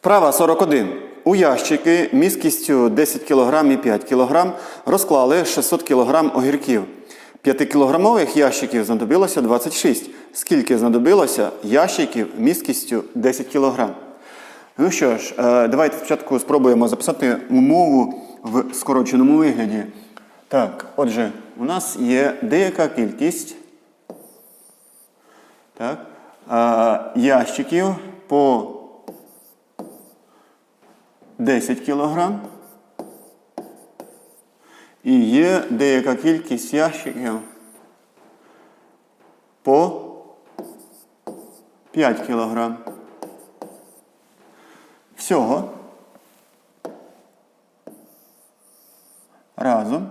Вправа 41. У ящики міськістю 10 кг і 5 кг розклали 600 кг огірків. 5-кілограмових ящиків знадобилося 26. Скільки знадобилося ящиків міськістю 10 кг? Ну що ж, е, давайте спочатку спробуємо записати умову в скороченому вигляді. Так, отже, у нас є деяка кількість так, е, ящиків по 10 кг. І є деяка кількість ящиків по 5 кг. Всього разом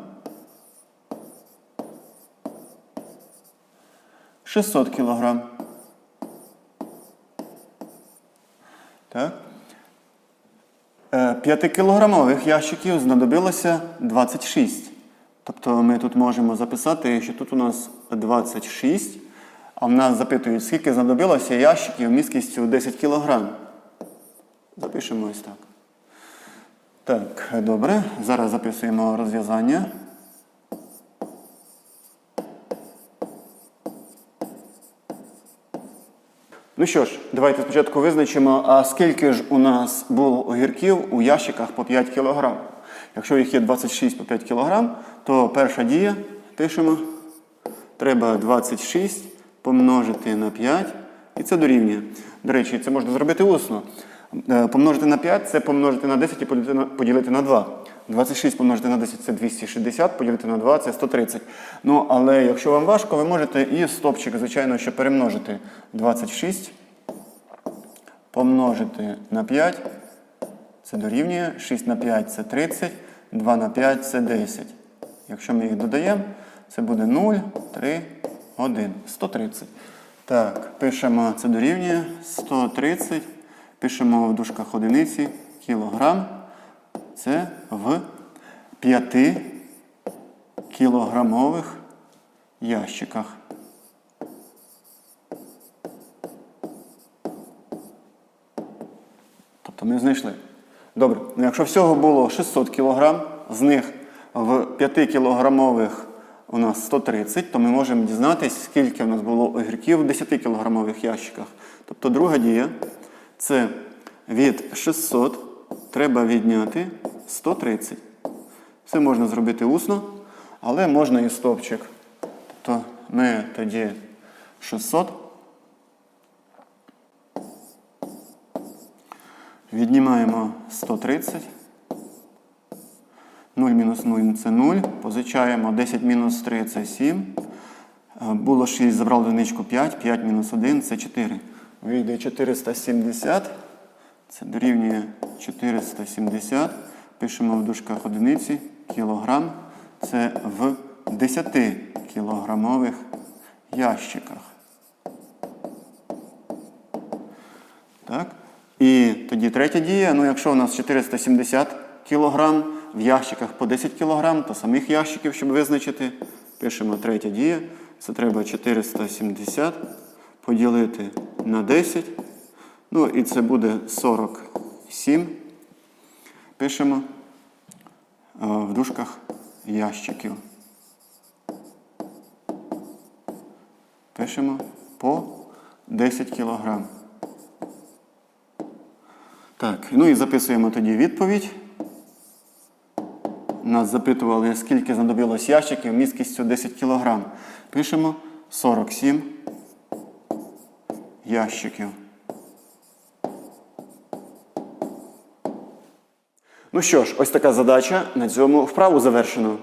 600 кг. Е, п'ятикілограмових ящиків знадобилося 26. Тобто ми тут можемо записати, що тут у нас 26. А в нас запитують, скільки знадобилося ящиків місткістю 10 кг. Запишемо ось так. Так, добре. Зараз записуємо розв'язання. Ну що ж, давайте спочатку визначимо, а скільки ж у нас було огірків у ящиках по 5 кг. Якщо їх є 26 по 5 кг, то перша дія пишемо. Треба 26 помножити на 5, і це дорівнює. До речі, це можна зробити усно. Е, Помножити на 5 це помножити на 10 і поділити на, поділити на 2. 26 помножити на 10 це 260, поділити на 2 це 130. Ну, але якщо вам важко, ви можете і стопчик, звичайно, що перемножити 26 помножити на 5, це дорівнює, 6 на 5 це 30, 2 на 5 це 10. Якщо ми їх додаємо, це буде 0, 3, 1, 130. Так, пишемо це дорівнює 130, пишемо в дужках одиниці, кілограм. Це в 5 кілограмових ящиках. Тобто ми знайшли. Добре, ну якщо всього було 600 кг, з них в 5-кілограмових у нас 130, то ми можемо дізнатися, скільки у нас було огірків в 10-кілограмових ящиках. Тобто друга дія це від 600 треба відняти 130. Це можна зробити усно, але можна і стопчик. Тобто ми тоді 600 Віднімаємо 130. 0 мінус 0 це 0. Позичаємо 10 мінус 3 це 7. Е, Було 6, забрали одиничку 5. 5 мінус 1 це 4. Вийде 470. Це дорівнює 470. Пишемо в дужках одиниці. Кілограм. Це в 10 кілограмових ящиках. Так? І тоді третя дія. Ну, якщо у нас 470 кг в ящиках по 10 кг, то самих ящиків, щоб визначити, пишемо третя дія. Це треба 470 поділити на 10. Ну і це буде 47. Пишемо е, в дужках ящиків. Пишемо по 10 кілограм. Так, ну і записуємо тоді відповідь. Нас запитували, скільки знадобилось ящиків місткістю 10 кг. Пишемо 47 ящиків. Ну що ж, ось така задача. На цьому вправу завершено.